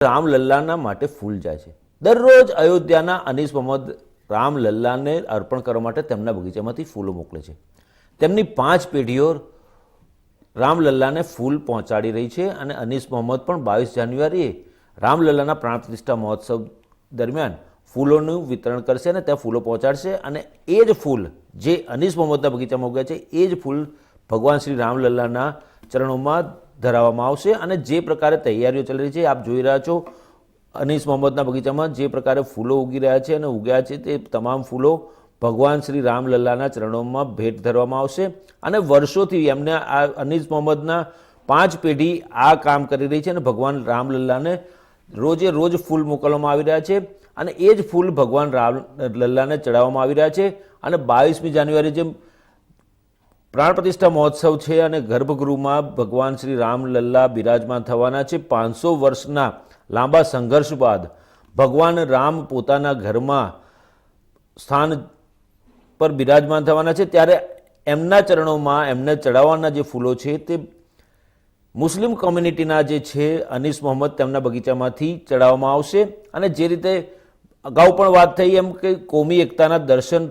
રામલલ્લાના માટે ફૂલ જાય છે. દરરોજ અયોધ્યાના અનીસ મોહમ્મદ રામલલ્લાને અર્પણ કરવા માટે તેમના બગીચામાંથી ફૂલો મોકલે છે. તેમની પાંચ પેઢીઓ રામલલ્લાને ફૂલ પહોંચાડી રહી છે અને અનીસ મોહમ્મદ પણ બાવીસ જાન્યુઆરીએ રામલલ્લાના પ્રાણ પ્રતિષ્ઠા મહોત્સવ દરમિયાન ફૂલોનું વિતરણ કરશે અને ત્યાં ફૂલો પહોંચાડશે અને એ જ ફૂલ જે અનીસ મોહમ્મદના બગીચામાં ઉગ્યા છે, એ જ ફૂલ ભગવાન શ્રી રામલલ્લાના ચરણોમાં ધરાવવામાં આવશે અને જે પ્રકારે તૈયારીઓ ચાલી રહી છે, આપ જોઈ રહ્યા છો, અનીસ મોહમ્મદના બગીચામાં જે પ્રકારે ફૂલો ઉગી રહ્યા છે અને ઉગ્યા છે તે તમામ ફૂલો ભગવાન શ્રી રામલલ્લાના ચરણોમાં ભેટ ધરવામાં આવશે અને વર્ષોથી એમને આ અનીસ મોહમ્મદના પાંચ પેઢી આ કામ કરી રહી છે અને ભગવાન રામલલ્લાને રોજે રોજ ફૂલ મોકલવામાં આવી રહ્યા છે અને એ જ ફૂલ ભગવાન રામ લલ્લાને ચડાવવામાં આવી રહ્યા છે અને બાવીસમી જાન્યુઆરી જેમ પ્રાણ પ્રતિષ્ઠા મહોત્સવ છે અને ગર્ભગૃહમાં ભગવાન શ્રી રામલલ્લા બિરાજમાન થવાના છે. પાંચસો વર્ષના લાંબા સંઘર્ષ બાદ ભગવાન રામ પોતાના ઘરમાં સ્થાન પર બિરાજમાન થવાના છે. ત્યારે એમના ચરણોમાં એમને ચડાવવાના જે ફૂલો છે તે મુસ્લિમ કોમ્યુનિટીના જે છે અનીસ મોહમ્મદ તેમના બગીચામાંથી ચડાવવામાં આવશે અને જે રીતે અગાઉ પણ વાત થઈ એમ કે કોમી એકતાના દર્શન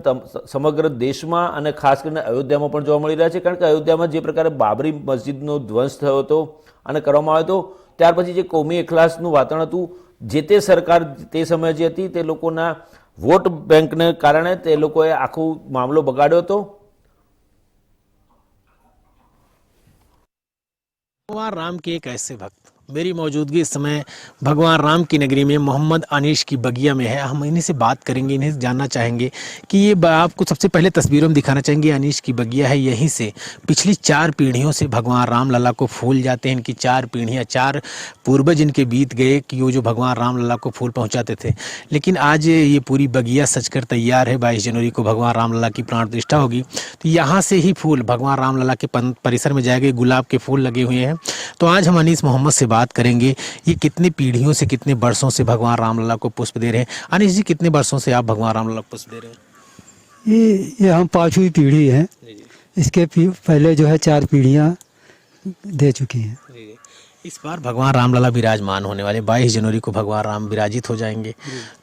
સમગ્ર દેશમાં અને ખાસ કરીને અયોધ્યામાં પણ જોવા મળી રહ્યા છે. કારણ કે અયોધ્યામાં જે પ્રકારે બાબરી મસ્જિદનો ધ્વંસ થયો હતો અને કરવામાં આવ્યો હતો, ત્યાર પછી જે કોમી એકલાસનું વાતાવરણ હતું, જે તે સરકાર તે સમયે જે હતી, તે લોકોના વોટ બેંકને કારણે તે લોકોએ આખો મામલો બગાડ્યો હતો. રામ કે એક એસે ભક્ત मेरी मौजूदगी इस समय भगवान राम की नगरी में, मोहम्मद अनीश की बगिया में है। हम इन्हीं से बात करेंगे, इन्हें जानना चाहेंगे कि ये आपको सबसे पहले तस्वीरों में दिखाना चाहेंगे अनीश की बगिया है यहीं से। पिछली चार पीढ़ियों से भगवान राम लला को फूल जाते हैं। इनकी चार पीढ़ियाँ, चार पूर्वज इनके बीत गए कि वो जो भगवान राम लला को फूल पहुँचाते थे। लेकिन आज ये पूरी बगिया सजकर तैयार है। बाईस जनवरी को भगवान राम लला की प्राण प्रतिष्ठा होगी। तो यहाँ से ही फूल भगवान राम लला के परिसर में जाएँगे गुलाब के फूल लगे हुए हैं। तो आज हम अनीस मोहम्मद से बात करेंगे ये कितने पीढ़ियों से कितने वर्षों से भगवान रामलला को पुष्प दे रहे हैं? अनीस जी कितने वर्षों से आप भगवान राम लला को पुष्प दे रहे हैं? ये ये हम पांचवी पीढ़ी हैं। इसके पहले जो है चार पीढ़ियाँ दे चुकी हैं। इस बार भगवान राम लला विराजमान होने वाले 22 जनवरी को भगवान राम विराजित हो जाएँगे।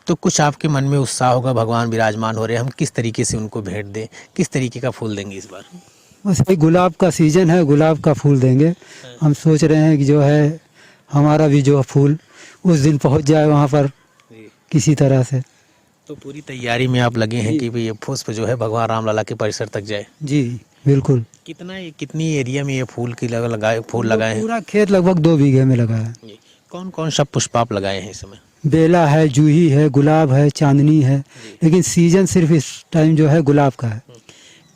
तो कुछ आपके मन में उत्साह होगा भगवान विराजमान हो रहे हैं हम किस तरीके से उनको भेंट दें? किस तरीके का फूल देंगे इस बार? बस भाई गुलाब का सीज़न है गुलाब का फूल देंगे। हम सोच रहे हैं कि जो है हमारा भी जो फूल उस दिन पहुँच जाए वहाँ पर किसी तरह से। तो पूरी तैयारी में आप लगे हैं कि ये पुष्प जो है भगवान राम लला के परिसर तक जाए? जी बिल्कुल। कितना ये कितनी एरिया में ये फूल की लगा लगाए फूल लगाए हैं? पूरा खेत लगभग दो बीघे में लगा है। कौन कौन सा पुष्प आप लगाए हैं इस समय? बेला है जूही है गुलाब है चांदनी है लेकिन सीज़न सिर्फ़ इस टाइम जो है गुलाब का है।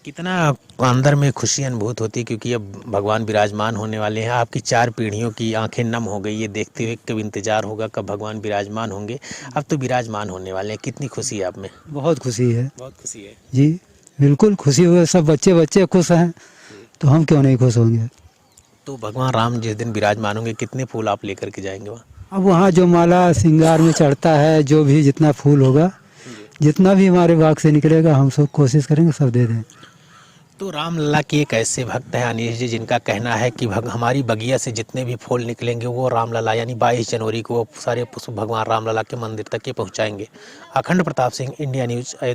कितना अंदर में खुशी अनुभूत होती है? क्योंकि अब भगवान विराजमान होने वाले हैं। आपकी चार पीढ़ियों की आँखें नम हो गई। ये देखते हुए कब इंतज़ार होगा कब भगवान विराजमान होंगे? अब तो विराजमान होने वाले हैं। कितनी खुशी है आप में? बहुत खुशी है। बहुत खुशी है। जी बिल्कुल खुशी हुए। सब बच्चे बच्चे खुश हैं। तो हम क्यों नहीं खुश होंगे? तो भगवान राम जिस दिन विराजमान होंगे कितने फूल आप लेकर के जाएँगे वहाँ? अब वहाँ जो माला श्रृंगार में चढ़ता है जो भी जितना फूल होगा जितना भी हमारे बाग से निकलेगा हम सब कोशिश करेंगे सब दे दें। तो रामलला के एक ऐसे भक्त हैं अनिश जी जिनका कहना है कि भग, हमारी बगिया से जितने भी फूल निकलेंगे वो रामलला यानी 22 जनवरी को वो सारे पुष्प भगवान रामलला के मंदिर तक के पहुंचाएँगे। अखंड प्रताप सिंह इंडिया न्यूज़